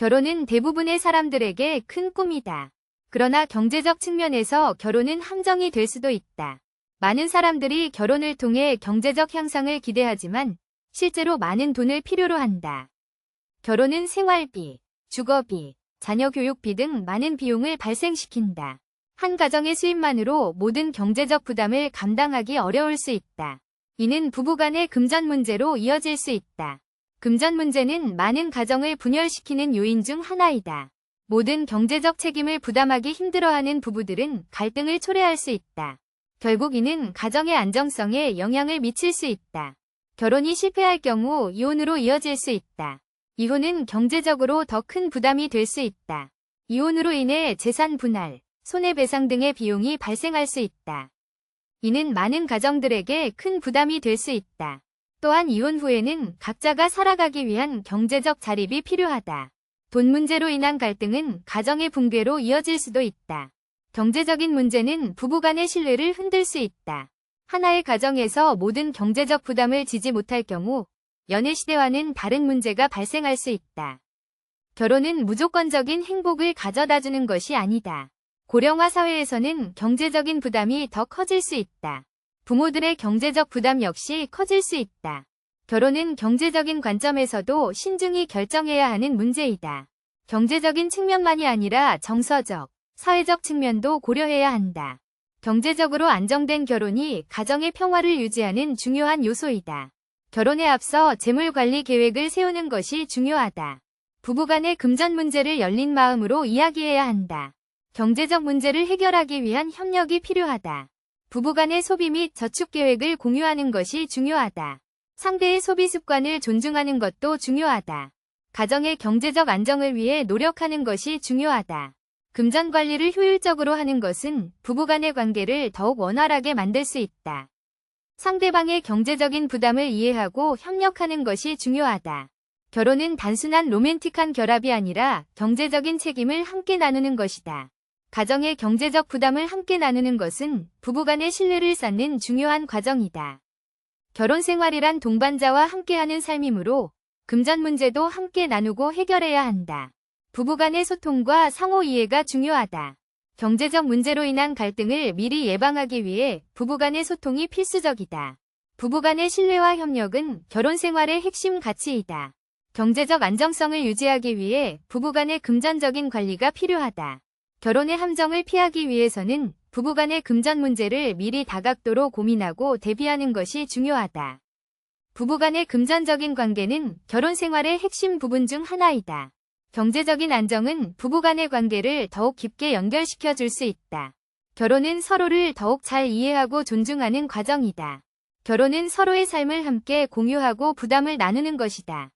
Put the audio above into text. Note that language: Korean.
결혼은 대부분의 사람들에게 큰 꿈이다. 그러나 경제적 측면에서 결혼은 함정이 될 수도 있다. 많은 사람들이 결혼을 통해 경제적 향상을 기대하지만 실제로 많은 돈을 필요로 한다. 결혼은 생활비, 주거비, 자녀 교육비 등 많은 비용을 발생시킨다. 한 가정의 수입만으로 모든 경제적 부담을 감당하기 어려울 수 있다. 이는 부부간의 금전 문제로 이어질 수 있다. 금전 문제는 많은 가정을 분열시키는 요인 중 하나이다. 모든 경제적 책임을 부담하기 힘들어하는 부부들은 갈등을 초래할 수 있다. 결국 이는 가정의 안정성에 영향을 미칠 수 있다. 결혼이 실패할 경우 이혼으로 이어질 수 있다. 이혼은 경제적으로 더 큰 부담이 될 수 있다. 이혼으로 인해 재산 분할, 손해배상 등의 비용이 발생할 수 있다. 이는 많은 가정들에게 큰 부담이 될 수 있다. 또한 이혼 후에는 각자가 살아가기 위한 경제적 자립이 필요하다. 돈 문제로 인한 갈등은 가정의 붕괴로 이어질 수도 있다. 경제적인 문제는 부부간의 신뢰를 흔들 수 있다. 하나의 가정에서 모든 경제적 부담을 지지 못할 경우 연애 시대와는 다른 문제가 발생할 수 있다. 결혼은 무조건적인 행복을 가져다 주는 것이 아니다. 고령화 사회에서는 경제적인 부담이 더 커질 수 있다. 부모들의 경제적 부담 역시 커질 수 있다. 결혼은 경제적인 관점에서도 신중히 결정해야 하는 문제이다. 경제적인 측면만이 아니라 정서적, 사회적 측면도 고려해야 한다. 경제적으로 안정된 결혼이 가정의 평화를 유지하는 중요한 요소이다. 결혼에 앞서 재물 관리 계획을 세우는 것이 중요하다. 부부간의 금전 문제를 열린 마음으로 이야기해야 한다. 경제적 문제를 해결하기 위한 협력이 필요하다. 부부간의 소비 및 저축 계획을 공유하는 것이 중요하다. 상대의 소비 습관을 존중하는 것도 중요하다. 가정의 경제적 안정을 위해 노력하는 것이 중요하다. 금전 관리를 효율적으로 하는 것은 부부간의 관계를 더욱 원활하게 만들 수 있다. 상대방의 경제적인 부담을 이해하고 협력하는 것이 중요하다. 결혼은 단순한 로맨틱한 결합이 아니라 경제적인 책임을 함께 나누는 것이다. 가정의 경제적 부담을 함께 나누는 것은 부부간의 신뢰를 쌓는 중요한 과정이다. 결혼 생활이란 동반자와 함께하는 삶이므로 금전 문제도 함께 나누고 해결해야 한다. 부부간의 소통과 상호 이해가 중요하다. 경제적 문제로 인한 갈등을 미리 예방하기 위해 부부간의 소통이 필수적이다. 부부간의 신뢰와 협력은 결혼 생활의 핵심 가치이다. 경제적 안정성을 유지하기 위해 부부간의 금전적인 관리가 필요하다. 결혼의 함정을 피하기 위해서는 부부간의 금전 문제를 미리 다각도로 고민하고 대비하는 것이 중요하다. 부부간의 금전적인 관계는 결혼 생활의 핵심 부분 중 하나이다. 경제적인 안정은 부부간의 관계를 더욱 깊게 연결시켜 줄 수 있다. 결혼은 서로를 더욱 잘 이해하고 존중하는 과정이다. 결혼은 서로의 삶을 함께 공유하고 부담을 나누는 것이다.